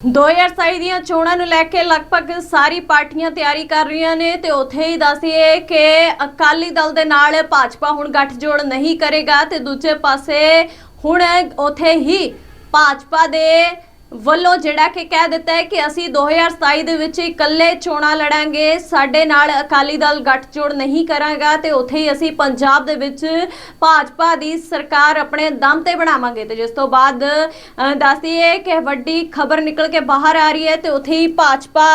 2027 ਦੀਆਂ ਚੋਣਾਂ ਨੂੰ ਲੈ ਕੇ ਲਗਭਗ ਸਾਰੀ ਪਾਰਟੀਆਂ ਤਿਆਰੀ ਕਰ ਰਹੀਆਂ ਨੇ ਤੇ ਉੱਥੇ ਹੀ ਦੱਸੀਏ ਕਿ ਅਕਾਲੀ ਦਲ ਦੇ ਨਾਲ ਭਾਜਪਾ ਹੁਣ ਗੱਠਜੋੜ ਨਹੀਂ ਕਰੇਗਾ ਤੇ ਦੂਜੇ ਪਾਸੇ ਹੁਣ ਉੱਥੇ ਹੀ ਭਾਜਪਾ ਦੇ ਵੱਲੋਂ ਜਿਹੜਾ ਕਿ ਕਹਿ ਦਿੱਤਾ ਹੈ ਕਿ ਅਸੀਂ 2027 ਦੇ ਵਿੱਚ ਇਕੱਲੇ ਚੋਣਾਂ ਲੜਾਂਗੇ, ਸਾਡੇ ਨਾਲ ਅਕਾਲੀ ਦਲ ਗੱਠਜੋੜ ਨਹੀਂ ਕਰਾਂਗਾ ਤੇ ਉੱਥੇ ਹੀ ਅਸੀਂ ਪੰਜਾਬ ਦੇ ਵਿੱਚ ਭਾਜਪਾ ਦੀ ਸਰਕਾਰ ਆਪਣੇ ਦਮ ਤੇ ਬਣਾਵਾਂਗੇ। ਤੇ ਜਿਸ ਤੋਂ ਬਾਅਦ ਦੱਸਦੀਏ ਕਿ ਵੱਡੀ ਖਬਰ ਨਿਕਲ ਕੇ ਬਾਹਰ ਆ ਰਹੀ ਹੈ ਤੇ ਉੱਥੇ ਹੀ ਭਾਜਪਾ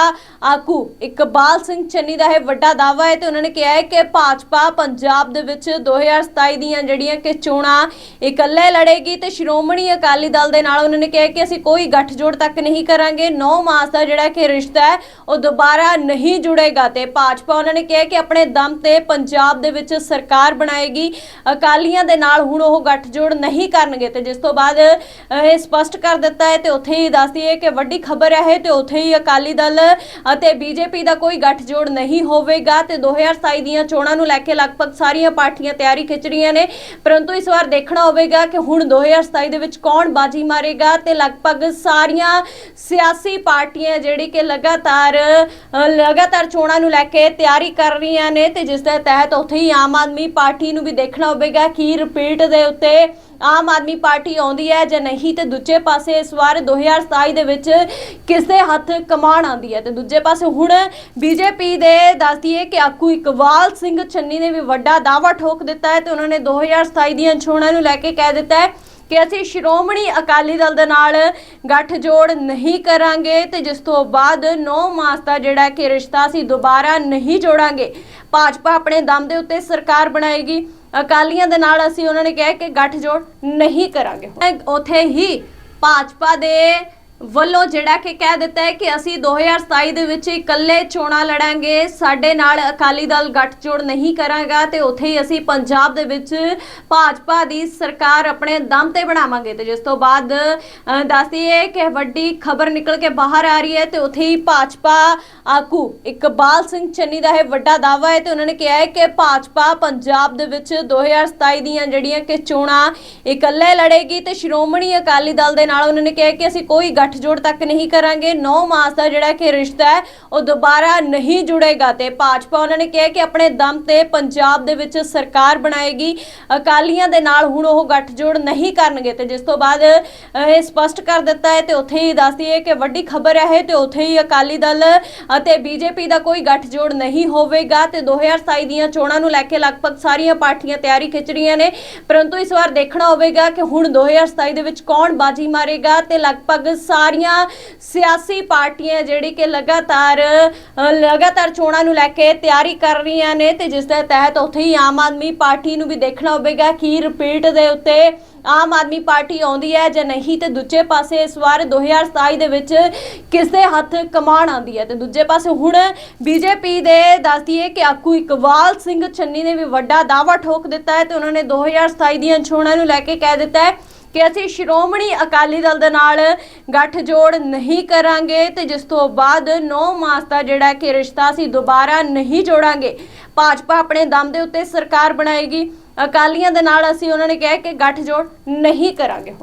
ਆਗੂ ਇਕਬਾਲ ਸਿੰਘ ਚੰਨੀ ਦਾ ਇਹ ਵੱਡਾ ਦਾਅਵਾ ਹੈ ਤੇ ਉਹਨਾਂ ਨੇ ਕਿਹਾ ਹੈ ਕਿ ਭਾਜਪਾ ਪੰਜਾਬ ਦੇ ਵਿੱਚ 2027 ਦੀਆਂ ਜਿਹੜੀਆਂ ਕਿ ਚੋਣਾਂ ਇਕੱਲੇ ਲੜੇਗੀ ਤੇ ਸ਼੍ਰੋਮਣੀ ਅਕਾਲੀ ਦਲ ਦੇ ਨਾਲ ਉਹਨਾਂ ਨੇ ਕਿਹਾ ਕਿ ਅਸੀਂ ਕੋਈ ਗੱਠਜੋੜ ਤੱਕ ਨਹੀਂ ਕਰਾਂਗੇ। 9 ਮਾਸ ਦਾ ਜਿਹੜਾ ਕਿ ਰਿਸ਼ਤਾ ਹੈ, ਉਹ ਦੁਬਾਰਾ ਨਹੀਂ ਜੁੜੇਗਾ। ਤੇ ਭਾਜਪਾ ਉਹਨਾਂ ਨੇ ਕਿਹਾ ਕਿ ਆਪਣੇ ਦਮ ਤੇ ਪੰਜਾਬ ਦੇ ਵਿੱਚ ਸਰਕਾਰ ਬਣਾਏਗੀ। ਅਕਾਲੀਆਂ ਦੇ ਨਾਲ ਹੁਣ ਉਹ ਗੱਠਜੋੜ ਨਹੀਂ ਕਰਨਗੇ। ਤੇ ਜਿਸ ਤੋਂ ਬਾਅਦ ਇਹ ਸਪਸ਼ਟ ਕਰ ਦਿੱਤਾ ਹੈ ਤੇ ਉੱਥੇ ਹੀ ਦੱਸਦੀ ਹੈ ਕਿ ਵੱਡੀ ਖਬਰ ਹੈ ਤੇ ਉੱਥੇ ਹੀ ਅਕਾਲੀ ਦਲ ਅਤੇ ਬੀਜੇਪੀ ਦਾ ਕੋਈ ਗੱਠਜੋੜ ਨਹੀਂ ਹੋਵੇਗਾ। ਤੇ 2027 ਦੀਆਂ ਚੋਣਾਂ ਨੂੰ ਲੈ ਕੇ ਲਗਭਗ ਸਾਰੀਆਂ ਪਾਰਟੀਆਂ ਤਿਆਰੀ ਖਿੱਚ ਰਹੀਆਂ ਨੇ। ਪਰੰਤੂ ਇਸ ਵਾਰ ਦੇਖਣਾ ਹੋਵੇਗਾ ਕਿ ਹੁਣ 2027 ਦੇ ਵਿੱਚ ਕੌਣ ਬਾਜੀ ਮਾਰੇਗਾ ਤੇ ਲਗਭਗ ਸਾਰੀਆਂ ਸਿਆਸੀ ਪਾਰਟੀਆਂ ਜਿਹੜੀ ਕਿ ਲਗਾਤਾਰ ਲਗਾਤਾਰ ਚੋਣਾਂ ਨੂੰ ਲੈ ਕੇ ਤਿਆਰੀ ਕਰ ਰਹੀਆਂ ਨੇ ਤੇ ਜਿਸ ਦੇ ਤਹਿਤ ਉੱਥੇ ਹੀ ਆਮ ਆਦਮੀ ਪਾਰਟੀ ਨੂੰ ਵੀ ਦੇਖਣਾ ਹੋਵੇਗਾ ਕਿ ਰਿਪੀਟ ਦੇ ਉੱਤੇ ਆਮ ਆਦਮੀ ਪਾਰਟੀ ਆਉਂਦੀ ਹੈ ਜਾਂ ਨਹੀਂ। ਤੇ ਦੂਜੇ ਪਾਸੇ ਇਸ ਵਾਰ 2027 ਦੇ ਵਿੱਚ ਕਿਸ ਦੇ ਹੱਥ ਕਮਾਨ ਆਉਂਦੀ ਹੈ? ਤੇ ਦੂਜੇ ਪਾਸੇ ਹੁਣ ਬੀਜੇਪੀ ਦੇ ਦੱਸਦੀ ਹੈ ਕਿ ਆਕੂ ਇਕਬਾਲ ਸਿੰਘ ਚੰਨੀ ਨੇ ਵੀ ਵੱਡਾ ਦਾਅਵਾ ਠੋਕ ਦਿੱਤਾ ਹੈ ਤੇ ਉਹਨਾਂ ਨੇ 2027 ਦੀਆਂ ਚੋਣਾਂ ਨੂੰ ਲੈ ਕੇ ਕਹਿ ਦਿੱਤਾ ਹੈ ਕਿ ਅਸੀਂ ਸ਼੍ਰੋਮਣੀ ਅਕਾਲੀ ਦਲ ਦੇ ਨਾਲ ਗੱਠਜੋੜ ਨਹੀਂ ਕਰਾਂਗੇ ਤੇ ਜਿਸ ਤੋਂ ਬਾਅਦ 9 ਮਾਸ ਦਾ ਜਿਹੜਾ ਕਿ ਰਿਸ਼ਤਾ ਅਸੀਂ ਦੁਬਾਰਾ ਨਹੀਂ ਜੋੜਾਂਗੇ। ਭਾਜਪਾ ਆਪਣੇ ਦਮ ਦੇ ਉੱਤੇ ਸਰਕਾਰ ਬਣਾਏਗੀ। ਅਕਾਲੀਆਂ ਦੇ ਨਾਲ ਅਸੀਂ ਉਹਨਾਂ ਨੇ ਕਿਹਾ ਕਿ ਗੱਠਜੋੜ ਨਹੀਂ ਕਰਾਂਗੇ। ਉੱਥੇ ਹੀ ਭਾਜਪਾ ਦੇ ਵੱਲੋਂ ਜਿਹੜਾ ਕਿ ਕਹਿ ਦਿੱਤਾ ਹੈ ਕਿ ਅਸੀਂ 2027 ਦੇ ਵਿੱਚ ਇਕੱਲੇ ਚੋਣਾਂ ਲੜਾਂਗੇ, ਸਾਡੇ ਨਾਲ ਅਕਾਲੀ ਦਲ ਗੱਠਜੋੜ ਨਹੀਂ ਕਰਾਂਗਾ ਤੇ ਉੱਥੇ ਹੀ ਅਸੀਂ ਪੰਜਾਬ ਦੇ ਵਿੱਚ ਭਾਜਪਾ ਦੀ ਸਰਕਾਰ ਆਪਣੇ ਦਮ ਤੇ ਬਣਾਵਾਂਗੇ। ਤੇ ਜਿਸ ਤੋਂ ਬਾਅਦ ਦੱਸਦੀਏ ਕਿ ਵੱਡੀ ਖਬਰ ਨਿਕਲ ਕੇ ਬਾਹਰ ਆ ਰਹੀ ਹੈ ਤੇ ਉੱਥੇ ਹੀ ਭਾਜਪਾ ਆਗੂ ਇਕਬਾਲ ਸਿੰਘ ਚੰਨੀ ਦਾ ਇਹ ਵੱਡਾ ਦਾਅਵਾ ਹੈ ਤੇ ਉਹਨਾਂ ਨੇ ਕਿਹਾ ਹੈ ਕਿ ਭਾਜਪਾ ਪੰਜਾਬ ਦੇ ਵਿੱਚ 2027 ਦੀਆਂ ਜਿਹੜੀਆਂ ਕਿ ਚੋਣਾਂ ਇਕੱਲੇ ਲੜੇਗੀ ਤੇ ਸ਼੍ਰੋਮਣੀ ਅਕਾਲੀ ਦਲ ਦੇ ਨਾਲ ਉਹਨਾਂ ਨੇ ਕਿਹਾ ਕਿ ਅਸੀਂ ਕੋਈ ਗੱਠਜੋੜ ਤੱਕ ਨਹੀਂ ਕਰਾਂਗੇ। 9 ਮਾਸ ਦਾ ਜਿਹੜਾ ਕਿ ਰਿਸ਼ਤਾ ਹੈ, ਉਹ ਦੁਬਾਰਾ ਨਹੀਂ ਜੁੜੇਗਾ। ਤੇ ਭਾਜਪਾ ਉਹਨਾਂ ਨੇ ਕਿਹਾ ਕਿ ਆਪਣੇ ਦਮ ਤੇ ਪੰਜਾਬ ਦੇ ਵਿੱਚ ਸਰਕਾਰ ਬਣਾਏਗੀ। ਅਕਾਲੀਆਂ ਦੇ ਨਾਲ ਹੁਣ ਉਹ ਗੱਠਜੋੜ ਨਹੀਂ ਕਰਨਗੇ। ਤੇ ਜਿਸ ਤੋਂ ਬਾਅਦ ਇਹ ਸਪਸ਼ਟ ਕਰ ਦਿੱਤਾ ਹੈ ਤੇ ਉੱਥੇ ਹੀ ਦੱਸਦੀ ਹੈ ਕਿ ਵੱਡੀ ਖਬਰ ਹੈ ਤੇ ਉੱਥੇ ਹੀ ਅਕਾਲੀ ਦਲ ਅਤੇ ਬੀਜੇਪੀ ਦਾ ਕੋਈ ਗੱਠਜੋੜ ਨਹੀਂ ਹੋਵੇਗਾ। ਤੇ 2027 ਦੀਆਂ ਚੋਣਾਂ ਨੂੰ ਲੈ ਕੇ ਲਗਭਗ ਸਾਰੀਆਂ ਪਾਰਟੀਆਂ ਤਿਆਰੀ ਖਿੱਚ ਰਹੀਆਂ ਨੇ। ਪਰੰਤੂ ਇਸ ਵਾਰ ਦੇਖਣਾ ਹੋਵੇਗਾ ਕਿ ਹੁਣ 2027 ਦੇ ਵਿੱਚ ਕੌਣ ਬਾਜੀ ਮਾਰੇਗਾ ਤੇ ਲਗਭਗ ਸਾਰੀਆਂ ਸਿਆਸੀ ਪਾਰਟੀਆਂ ਜਿਹੜੀ ਕਿ ਲਗਾਤਾਰ ਲਗਾਤਾਰ ਚੋਣਾਂ ਨੂੰ ਲੈ ਕੇ ਤਿਆਰੀ ਕਰ ਰਹੀਆਂ ਨੇ ਤੇ ਜਿਸ ਦੇ ਤਹਿਤ ਉੱਥੇ ਹੀ ਆਮ ਆਦਮੀ ਪਾਰਟੀ ਨੂੰ ਵੀ ਦੇਖਣਾ ਹੋਵੇਗਾ ਕਿ ਰਿਪੀਟ ਦੇ ਉੱਤੇ ਆਮ ਆਦਮੀ ਪਾਰਟੀ ਆਉਂਦੀ ਹੈ ਜਾਂ ਨਹੀਂ ਤੇ ਦੂਜੇ ਪਾਸੇ ਇਸ ਵਾਰ 2027 ਦੇ ਵਿੱਚ ਕਿਸ ਦੇ ਹੱਥ ਕਮਾਨ ਆਉਂਦੀ ਹੈ? ਤੇ ਦੂਜੇ ਪਾਸੇ ਹੁਣ ਬੀਜੇਪੀ ਦੇ ਦੱਸਦੀ ਹੈ ਕਿ ਆਕੂ ਇਕਬਾਲ ਸਿੰਘ ਚੰਨੀ ਨੇ ਵੀ ਵੱਡਾ ਦਾਅਵਾ ਠੋਕ ਦਿੱਤਾ ਹੈ ਤੇ ਉਹਨਾਂ ਨੇ 2027 ਦੀਆਂ ਚੋਣਾਂ ਨੂੰ ਲੈ ਕੇ ਕਹਿ ਦਿੱਤਾ ਹੈ ਕਿ ਅਸੀਂ ਸ਼੍ਰੋਮਣੀ ਅਕਾਲੀ ਦਲ ਦੇ ਨਾਲ ਗੱਠਜੋੜ ਨਹੀਂ ਕਰਾਂਗੇ ਤੇ ਜਿਸ ਤੋਂ ਬਾਅਦ 9 ਮਾਸ ਦਾ ਜਿਹੜਾ ਕਿ ਰਿਸ਼ਤਾ ਅਸੀਂ ਦੁਬਾਰਾ ਨਹੀਂ ਜੋੜਾਂਗੇ। ਭਾਜਪਾ ਆਪਣੇ ਦਮ ਦੇ ਉੱਤੇ ਸਰਕਾਰ ਬਣਾਏਗੀ। ਅਕਾਲੀਆਂ ਦੇ ਨਾਲ ਅਸੀਂ ਉਹਨਾਂ ਨੇ ਕਿਹਾ ਕਿ ਗੱਠਜੋੜ ਨਹੀਂ ਕਰਾਂਗੇ